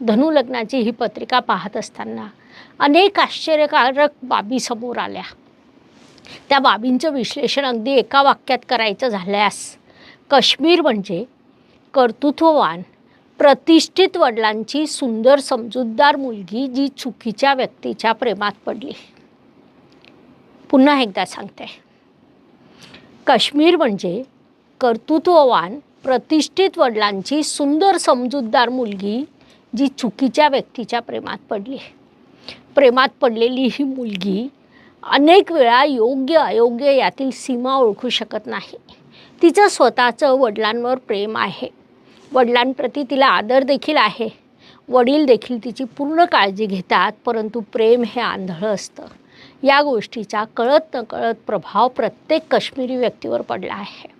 धनुलग्नाची ही पत्रिका पाहत असताना अनेक आश्चर्यकारक बाबी समोर आल्या. त्या बाबींचं विश्लेषण अगदी एका वाक्यात करायचं झाल्यास काश्मीर म्हणजे कर्तृत्ववान प्रतिष्ठित वडिलांची सुंदर समजूतदार मुलगी जी चुकीच्या व्यक्तीच्या प्रेमात पडली. पुन्हा एकदा सांगते. काश्मीर म्हणजे कर्तृत्ववान प्रतिष्ठित वडिलांची सुंदर समजूतदार मुलगी जी चुकीच्या व्यक्तीच्या प्रेमात पडली प्रेमात पडलेली ही मुलगी अनेक वेळा योग्य अयोग्य यातील सीमा ओळखू शकत नाही. तिचं स्वतःचं वडिलांवर प्रेम आहे. वडिलांप्रती तिला आदर देखील आहे. वडील देखील तिची पूर्ण काळजी घेतात परंतु प्रेम हे आंधळं असतं. या गोष्टीचा कळत नकळत प्रभाव प्रत्येक काश्मीरी व्यक्तीवर पडला आहे.